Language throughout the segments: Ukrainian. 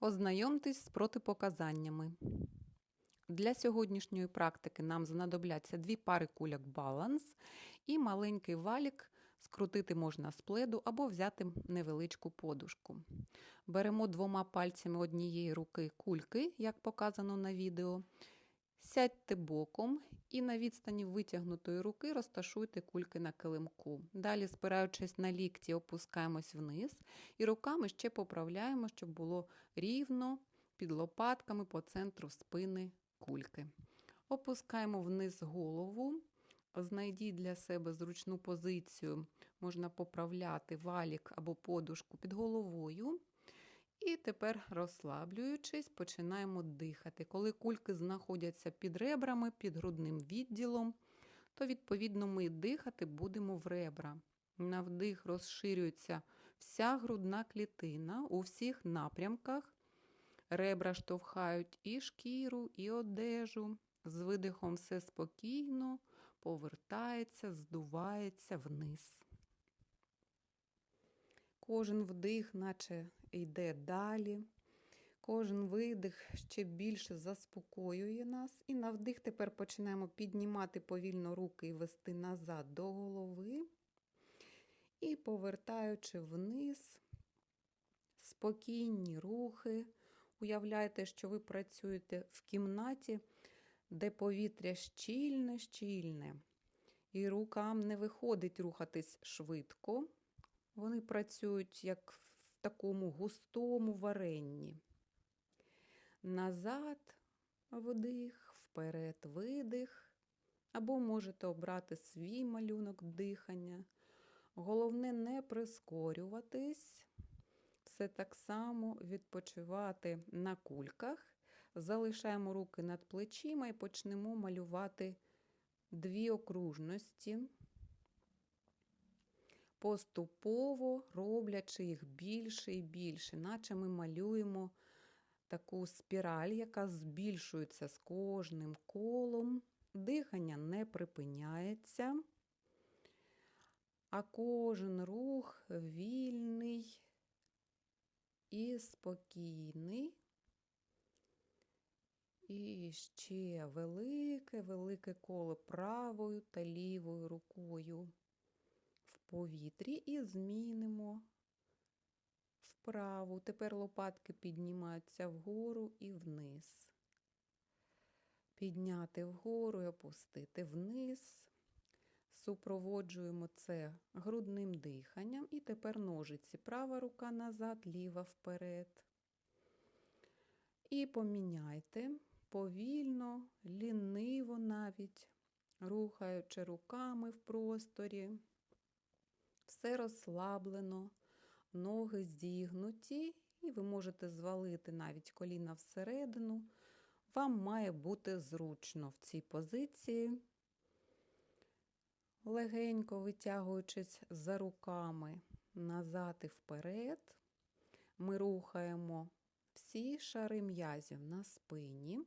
Ознайомтесь з протипоказаннями. Для сьогоднішньої практики нам знадобляться дві пари куляк баланс і маленький валік. Скрутити можна з пледу або взяти невеличку подушку. Беремо двома пальцями однієї руки кульки, як показано на відео. Сядьте боком і на відстані витягнутої руки розташуйте кульки на килимку. Далі, спираючись на лікті, опускаємось вниз і руками ще поправляємо, щоб було рівно під лопатками по центру спини кульки. Опускаємо вниз голову. Знайдіть для себе зручну позицію, можна поправляти валік або подушку під головою. І тепер, розслаблюючись, починаємо дихати. Коли кульки знаходяться під ребрами, під грудним відділом, то, відповідно, ми дихати будемо в ребра. На вдих розширюється вся грудна клітина у всіх напрямках. Ребра штовхають і шкіру, і одежу. З видихом все спокійно, повертається, здувається вниз. Кожен вдих, наче йде далі. Кожен видих ще більше заспокоює нас. І на вдих тепер починаємо піднімати повільно руки і вести назад до голови. І повертаючи вниз, спокійні рухи. Уявляйте, що ви працюєте в кімнаті, де повітря щільне, щільне. І рукам не виходить рухатись швидко. Вони працюють як такому густому варенні. Назад вдих, вперед видих. Або можете обрати свій малюнок дихання. Головне не прискорюватись. Все так само відпочивати на кульках. Залишаємо руки над плечима і почнемо малювати дві окружності поступово роблячи їх більше і більше, наче ми малюємо таку спіраль, яка збільшується з кожним колом, дихання не припиняється, а кожен рух вільний і спокійний. І ще велике, велике коло правою та лівою рукою повітрі і змінимо вправу. Тепер лопатки піднімаються вгору і вниз. Підняти вгору і опустити вниз. Супроводжуємо це грудним диханням. І тепер ножиці. Права рука назад, ліва вперед. І поміняйте повільно, ліниво навіть, рухаючи руками в просторі все розслаблено, ноги зігнуті, і ви можете звалити навіть коліна всередину. Вам має бути зручно в цій позиції, легенько витягуючись за руками назад і вперед, ми рухаємо всі шари м'язів на спині.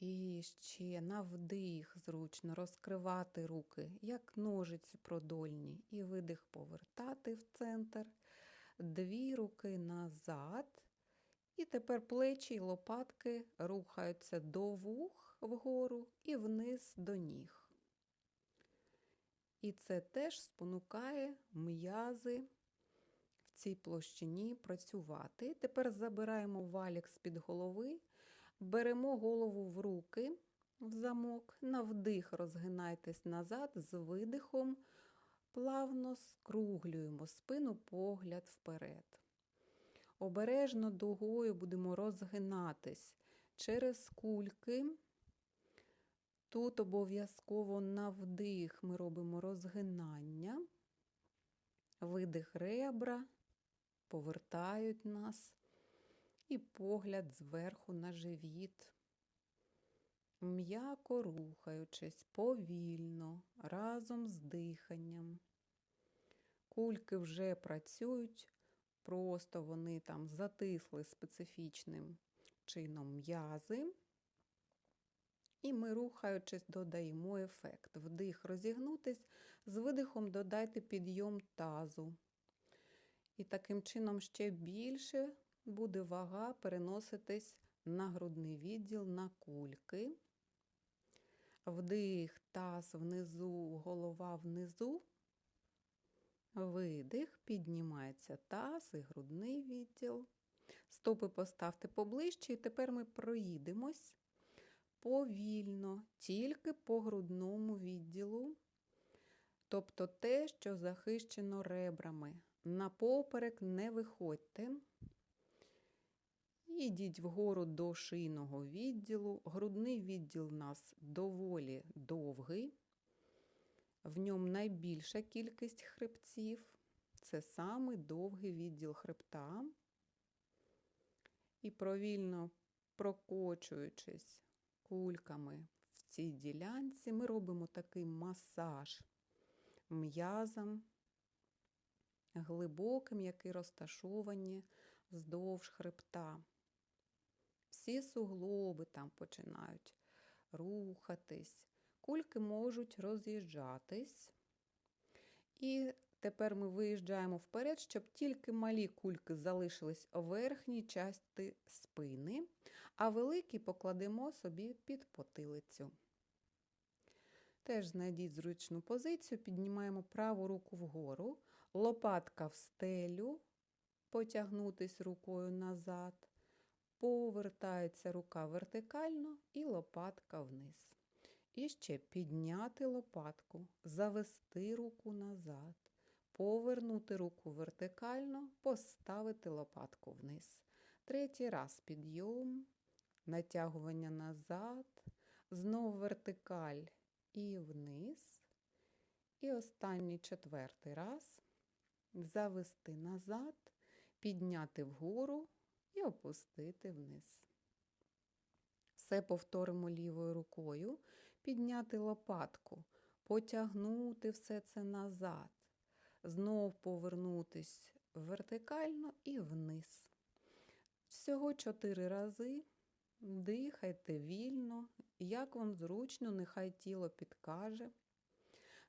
І ще на вдих зручно розкривати руки, як ножиці продольні, і видих повертати в центр, дві руки назад. І тепер плечі й лопатки рухаються до вух вгору і вниз до ніг. І це теж спонукає м'язи в цій площині працювати. Тепер забираємо валік з-під голови. Беремо голову в руки в замок, на вдих розгинайтесь назад, з видихом, плавно скруглюємо спину, погляд вперед. Обережно дугою будемо розгинатись через кульки. Тут обов'язково на вдих ми робимо розгинання, видих ребра, повертають нас і погляд зверху на живіт, м'яко рухаючись повільно, разом з диханням. Кульки вже працюють, просто вони там затисли специфічним чином м'язи. І ми, рухаючись, додаємо ефект. Вдих розігнутись, з видихом додайте підйом тазу. І таким чином ще більше буде вага переноситись на грудний відділ, на кульки. Вдих, таз внизу, голова внизу. Видих, піднімається таз і грудний відділ. Стопи поставте поближче, і тепер ми проїдемось повільно, тільки по грудному відділу, тобто те, що захищено ребрами. На поперек не виходьте. Ідіть вгору до шийного відділу. Грудний відділ у нас доволі довгий. В ньому найбільша кількість хребців. Це самий довгий відділ хребта. І провільно прокочуючись кульками в цій ділянці, ми робимо такий масаж м'язам, глибоким, які розташовані вздовж хребта. Всі суглоби там починають рухатись, кульки можуть роз'їжджатись. І тепер ми виїжджаємо вперед, щоб тільки малі кульки залишились у верхній часті спини, а великі покладемо собі під потилицю. Теж знайдіть зручну позицію, піднімаємо праву руку вгору, лопатка в стелю, потягнутись рукою назад, повертається рука вертикально і лопатка вниз. І ще підняти лопатку, завести руку назад, повернути руку вертикально, поставити лопатку вниз. Третій раз підйом, натягування назад, знову вертикаль і вниз. І останній четвертий раз завести назад, підняти вгору і опустити вниз. Все повторимо лівою рукою, підняти лопатку, потягнути все це назад, знов повернутись вертикально і вниз. Всього чотири рази. Дихайте вільно, як вам зручно, нехай тіло підкаже.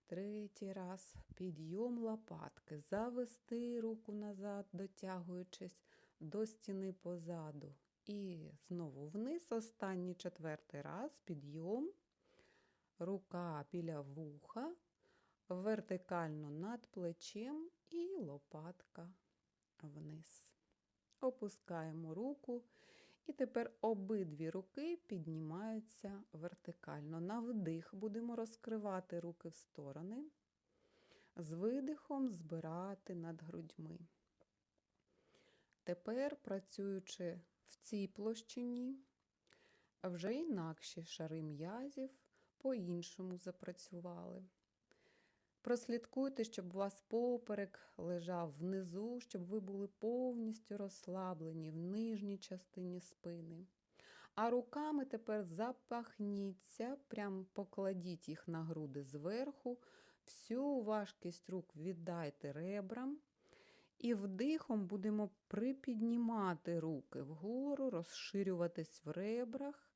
Третій раз підйом лопатки, завести руку назад, дотягуючись до стіни позаду. І знову вниз, останній четвертий раз, підйом, рука біля вуха, вертикально над плечем і лопатка вниз. Опускаємо руку. І тепер обидві руки піднімаються вертикально. На вдих будемо розкривати руки в сторони, з видихом збирати над грудьми. Тепер, працюючи в цій площині, вже інакші шари м'язів по-іншому запрацювали. Прослідкуйте, щоб у вас поперек лежав внизу, щоб ви були повністю розслаблені в нижній частині спини. А руками тепер запахніться, прям покладіть їх на груди зверху, всю важкість рук віддайте ребрам. І вдихом будемо припіднімати руки вгору, розширюватись в ребрах.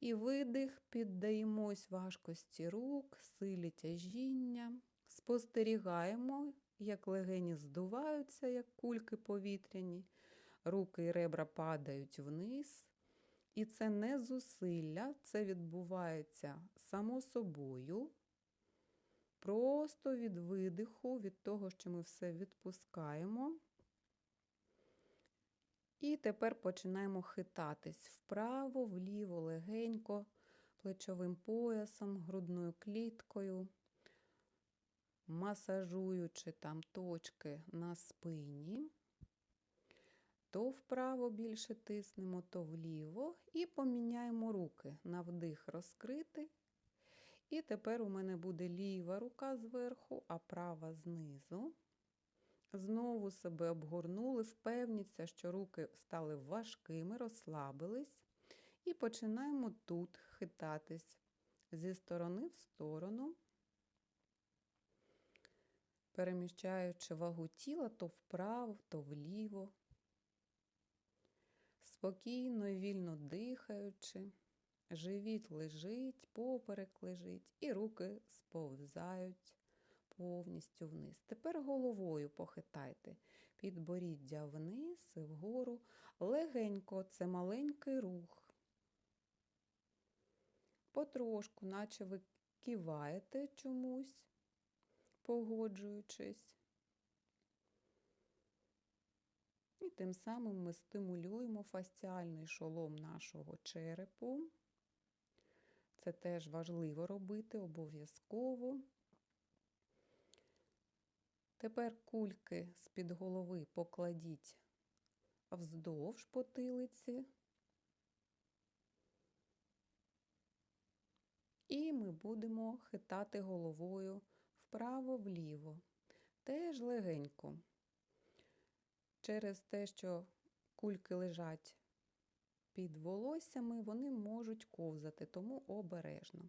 І видих, піддаємось важкості рук, силі тяжіння. Спостерігаємо, як легені здуваються, як кульки повітряні, руки і ребра падають вниз. І це не зусилля, це відбувається само собою. Просто від видиху, від того, що ми все відпускаємо. І тепер починаємо хитатись вправо, вліво, легенько, плечовим поясом, грудною кліткою, масажуючи там точки на спині. То вправо більше тиснемо, то вліво. І поміняємо руки на вдих розкрити. І тепер у мене буде ліва рука зверху, а права знизу. Знову себе обгорнули, впевніться, що руки стали важкими, розслабились. І починаємо тут хитатись зі сторони в сторону, переміщаючи вагу тіла то вправо, то вліво, спокійно і вільно дихаючи, живіт лежить, поперек лежить, і руки сповзають повністю вниз. Тепер головою похитайте. підборіддя вниз і вгору. Легенько це маленький рух. Потрошку, наче ви киваєте чомусь, погоджуючись. І тим самим ми стимулюємо фасціальний шолом нашого черепу. Це теж важливо робити обов'язково. Тепер кульки з-під голови покладіть вздовж потилиці. І ми будемо хитати головою вправо-вліво. Теж легенько. Через те, що кульки лежать під волоссями, вони можуть ковзати, тому обережно.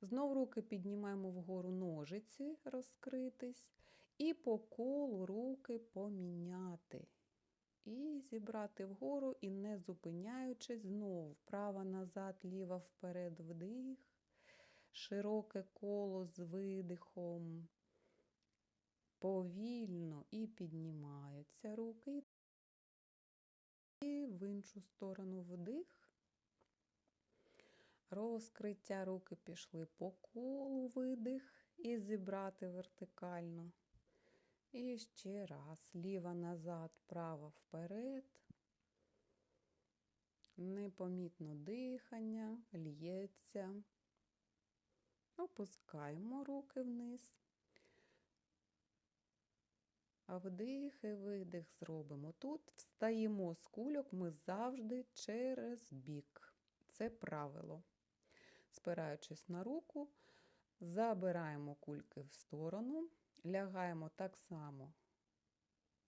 Знов руки піднімаємо вгору ножиці, розкритись, і по колу руки поміняти. І зібрати вгору, і не зупиняючись, знов права назад, ліва вперед, вдих, широке коло з видихом. Повільно і піднімаються руки. І в іншу сторону вдих. Розкриття руки пішли по колу видих і зібрати вертикально. І ще раз. Ліва назад, права вперед. Непомітно дихання, л'ється. Опускаємо руки вниз. А вдих і видих зробимо. Тут встаємо з кульок ми завжди через бік. Це правило. Спираючись на руку, забираємо кульки в сторону, лягаємо так само,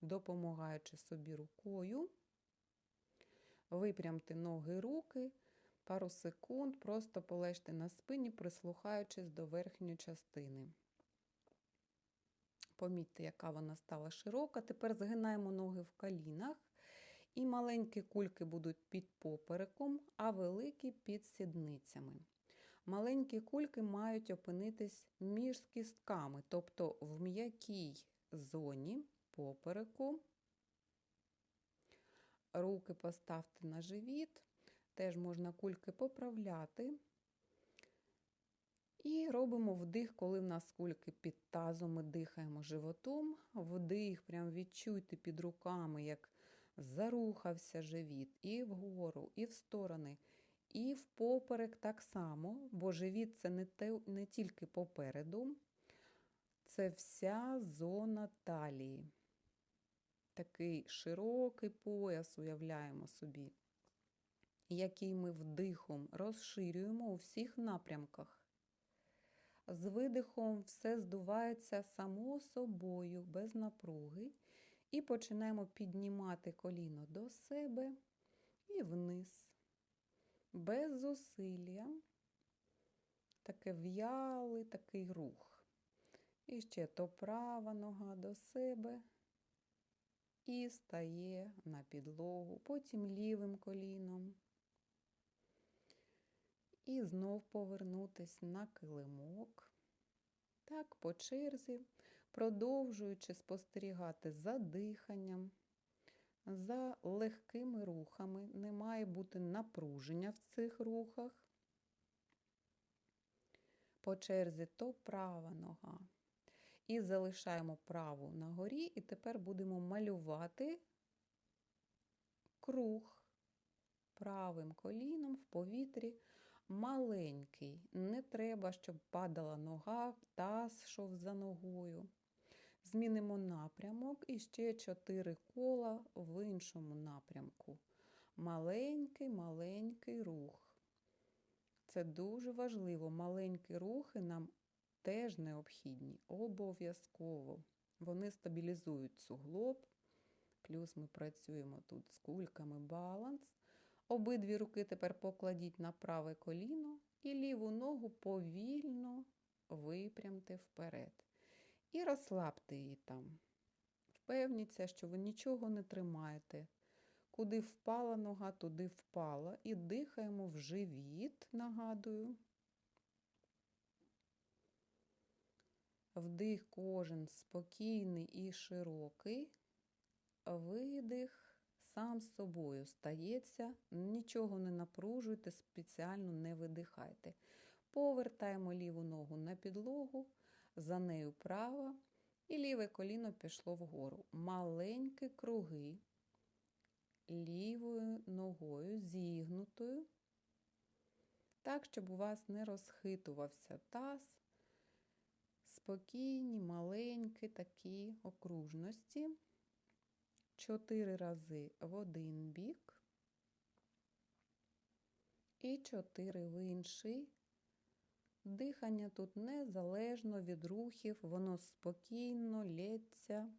допомагаючи собі рукою, випрямте ноги руки, пару секунд, просто полежте на спині, прислухаючись до верхньої частини. Помітьте, яка вона стала широка. Тепер згинаємо ноги в колінах. І маленькі кульки будуть під попереком, а великі під сідницями. Маленькі кульки мають опинитись між кістками, тобто в м'якій зоні попереку. Руки поставте на живіт, теж можна кульки поправляти. І робимо вдих, коли в нас кульки під тазом, ми дихаємо животом. Вдих, прям відчуйте під руками, як зарухався живіт і вгору, і в сторони, і в поперек так само, бо живіт це не, те, не тільки попереду, це вся зона талії. Такий широкий пояс уявляємо собі, який ми вдихом розширюємо у всіх напрямках. З видихом все здувається само собою, без напруги. І починаємо піднімати коліно до себе і вниз. Без зусилля. Таке в'ялий такий рух. І ще то права нога до себе і стає на підлогу, потім лівим коліном. І знов повернутись на килимок. Так, по черзі, продовжуючи спостерігати за диханням, за легкими рухами. Не має бути напруження в цих рухах. По черзі то права нога. І залишаємо праву на горі, і тепер будемо малювати круг правим коліном в повітрі маленький. Не треба, щоб падала нога, таз йшов за ногою. Змінимо напрямок і ще чотири кола в іншому напрямку. Маленький, маленький рух. Це дуже важливо. Маленькі рухи нам теж необхідні. Обов'язково. Вони стабілізують суглоб. Плюс ми працюємо тут з кульками баланс. Обидві руки тепер покладіть на праве коліно і ліву ногу повільно випрямте вперед. І розслабте її там. Впевніться, що ви нічого не тримаєте. Куди впала нога, туди впала. І дихаємо в живіт, нагадую. Вдих кожен спокійний і широкий. видих сам з собою стається. Нічого не напружуйте, спеціально не видихайте. Повертаємо ліву ногу на підлогу, за нею права, і ліве коліно пішло вгору. Маленькі круги лівою ногою зігнутою, так, щоб у вас не розхитувався таз. Спокійні, маленькі такі окружності. Чотири рази в один бік і чотири в інший. Дихання тут незалежно від рухів, воно спокійно лється.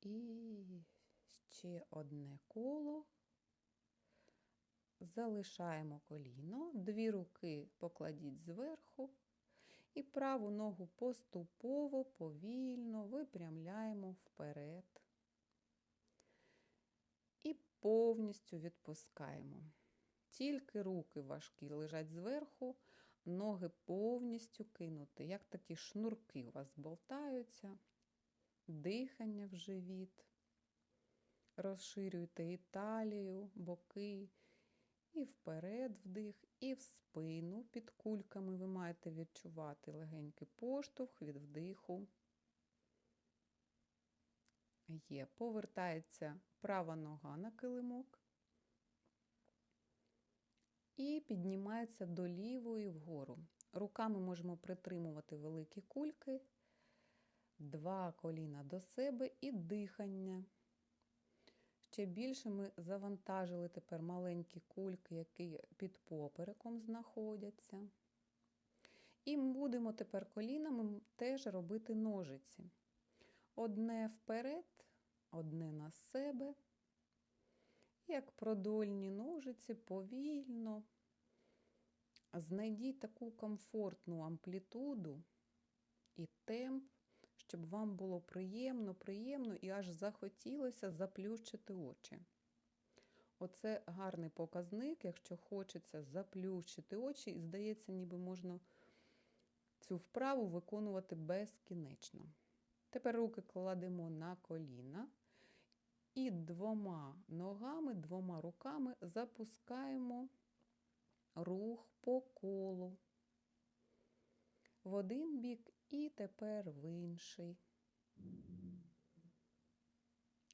І ще одне коло. Залишаємо коліно, дві руки покладіть зверху і праву ногу поступово, повільно випрямляємо вперед і повністю відпускаємо. Тільки руки важкі лежать зверху, ноги повністю кинути, як такі шнурки у вас болтаються, дихання в живіт. Розширюйте і талію, боки. І вперед вдих, і в спину під кульками ви маєте відчувати легенький поштовх від вдиху. Є, повертається права нога на килимок. І піднімається до лівої вгору. Руками можемо притримувати великі кульки, два коліна до себе і дихання. Ще більше ми завантажили тепер маленькі кульки, які під попереком знаходяться. І будемо тепер колінами теж робити ножиці. Одне вперед, одне на себе. Як продольні ножиці, повільно. Знайдіть таку комфортну амплітуду і темп щоб вам було приємно, приємно і аж захотілося заплющити очі. Оце гарний показник, якщо хочеться заплющити очі, і здається, ніби можна цю вправу виконувати безкінечно. Тепер руки кладемо на коліна і двома ногами, двома руками запускаємо рух по колу в один бік і тепер в інший.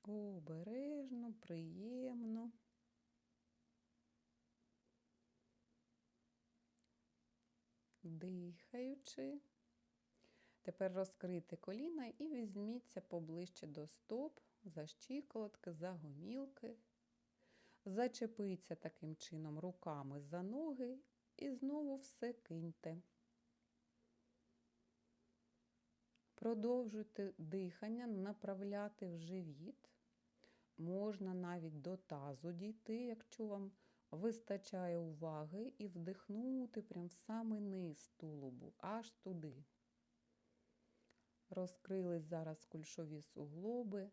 Обережно, приємно. Дихаючи. Тепер розкрийте коліна і візьміться поближче до стоп, за щиколотки, за гомілки. Зачепіться таким чином руками за ноги і знову все киньте. Продовжуйте дихання, направляти в живіт. Можна навіть до тазу дійти, якщо вам вистачає уваги, і вдихнути прямо в самий низ тулубу, аж туди. Розкрились зараз кульшові суглоби,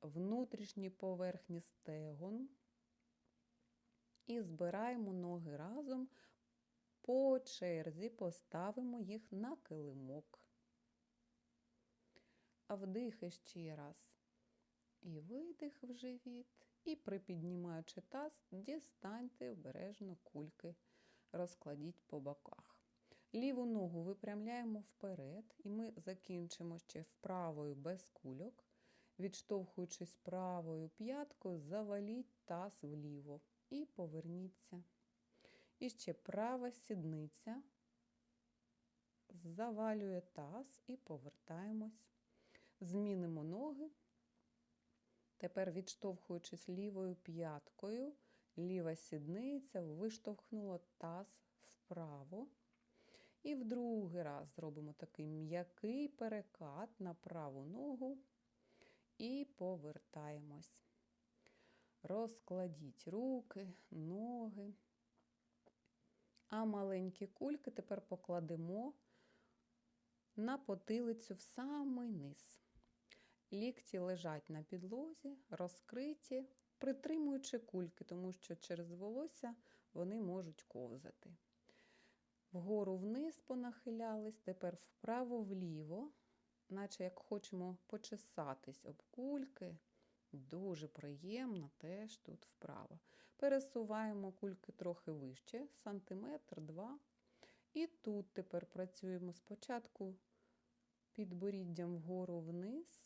внутрішні поверхні стегон. І збираємо ноги разом, по черзі поставимо їх на килимок вдих ще раз. І видих в живіт. І припіднімаючи таз, дістаньте обережно кульки, розкладіть по боках. Ліву ногу випрямляємо вперед, і ми закінчимо ще вправою без кульок. Відштовхуючись правою п'яткою, заваліть таз вліво і поверніться. І ще права сідниця, завалює таз і повертаємось. Змінимо ноги. Тепер, відштовхуючись лівою п'яткою, ліва сідниця виштовхнула таз вправо. І в другий раз зробимо такий м'який перекат на праву ногу і повертаємось. Розкладіть руки, ноги. А маленькі кульки тепер покладемо на потилицю в самий низ. Лікті лежать на підлозі, розкриті, притримуючи кульки, тому що через волосся вони можуть ковзати. Вгору вниз понахилялись, тепер вправо-вліво, наче як хочемо почесатись об кульки. Дуже приємно теж тут вправо. Пересуваємо кульки трохи вище, сантиметр, два. І тут тепер працюємо спочатку підборіддям вгору вниз,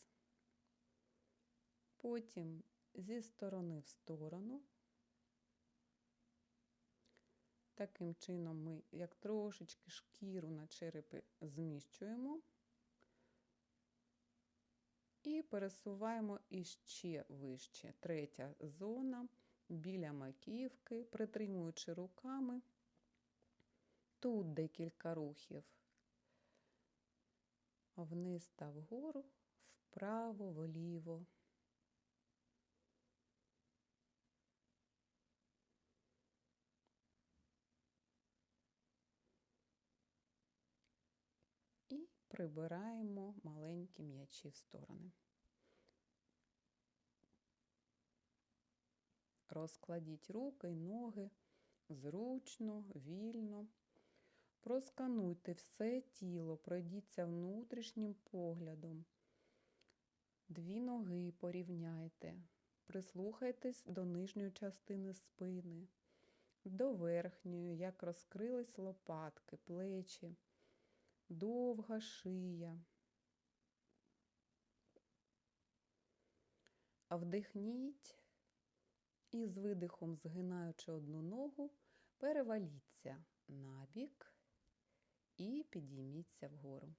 потім зі сторони в сторону. Таким чином ми як трошечки шкіру на черепі зміщуємо і пересуваємо іще вище. Третя зона біля маківки, притримуючи руками. Тут декілька рухів. Вниз та вгору, вправо, вліво. І прибираємо маленькі м'ячі в сторони. Розкладіть руки ноги зручно, вільно. Проскануйте все тіло, пройдіться внутрішнім поглядом. Дві ноги порівняйте, прислухайтесь до нижньої частини спини, до верхньої, як розкрились лопатки, плечі, довга шия. Вдихніть і з видихом, згинаючи одну ногу, переваліться на бік і підійміться вгору.